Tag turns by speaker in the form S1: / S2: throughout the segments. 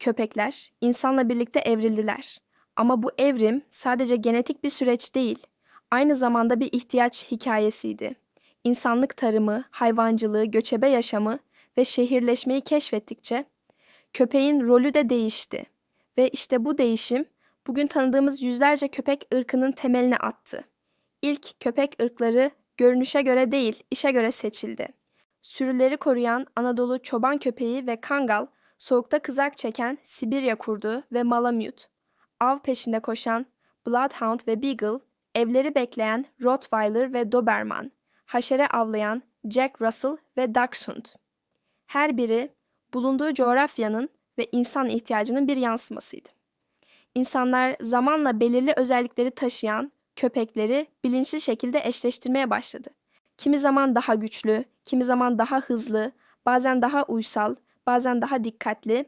S1: köpekler insanla birlikte evrildiler. Ama bu evrim sadece genetik bir süreç değil, aynı zamanda bir ihtiyaç hikayesiydi. İnsanlık tarımı, hayvancılığı, göçebe yaşamı ve şehirleşmeyi keşfettikçe köpeğin rolü de değişti. Ve işte bu değişim bugün tanıdığımız yüzlerce köpek ırkının temelini attı. İlk köpek ırkları görünüşe göre değil, işe göre seçildi. Sürüleri koruyan Anadolu çoban köpeği ve kangal, soğukta kızak çeken Sibirya kurdu ve Malamute, av peşinde koşan Bloodhound ve Beagle, evleri bekleyen Rottweiler ve Doberman, haşere avlayan Jack Russell ve Dachshund. Her biri bulunduğu coğrafyanın ve insan ihtiyacının bir yansımasıydı. İnsanlar zamanla belirli özellikleri taşıyan köpekleri bilinçli şekilde eşleştirmeye başladı. Kimi zaman daha güçlü, kimi zaman daha hızlı, bazen daha uysal, bazen daha dikkatli.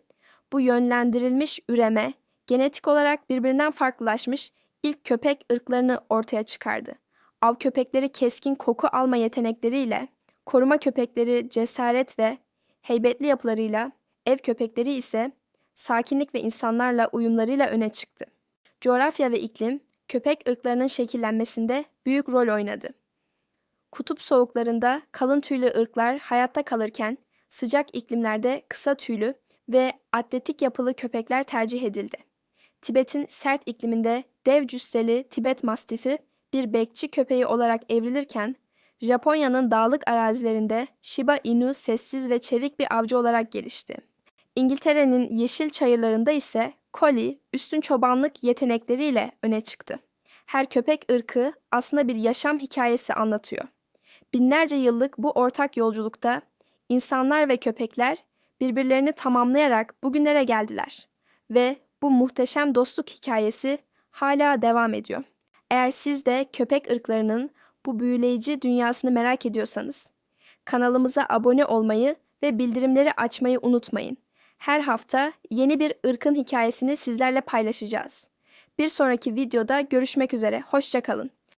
S1: Bu yönlendirilmiş üreme genetik olarak birbirinden farklılaşmış ilk köpek ırklarını ortaya çıkardı. Av köpekleri keskin koku alma yetenekleriyle, koruma köpekleri cesaret ve heybetli yapılarıyla, ev köpekleri ise sakinlik ve insanlarla uyumlarıyla öne çıktı. Coğrafya ve iklim köpek ırklarının şekillenmesinde büyük rol oynadı. Kutup soğuklarında kalın tüylü ırklar hayatta kalırken sıcak iklimlerde kısa tüylü ve atletik yapılı köpekler tercih edildi. Tibet'in sert ikliminde dev cüsseli Tibet mastifi bir bekçi köpeği olarak evrilirken Japonya'nın dağlık arazilerinde Shiba Inu sessiz ve çevik bir avcı olarak gelişti. İngiltere'nin yeşil çayırlarında ise Collie üstün çobanlık yetenekleriyle öne çıktı. Her köpek ırkı aslında bir yaşam hikayesi anlatıyor. Binlerce yıllık bu ortak yolculukta insanlar ve köpekler birbirlerini tamamlayarak bugünlere geldiler ve bu muhteşem dostluk hikayesi hala devam ediyor. Eğer siz de köpek ırklarının bu büyüleyici dünyasını merak ediyorsanız kanalımıza abone olmayı ve bildirimleri açmayı unutmayın. Her hafta yeni bir ırkın hikayesini sizlerle paylaşacağız. Bir sonraki videoda görüşmek üzere. Hoşçakalın.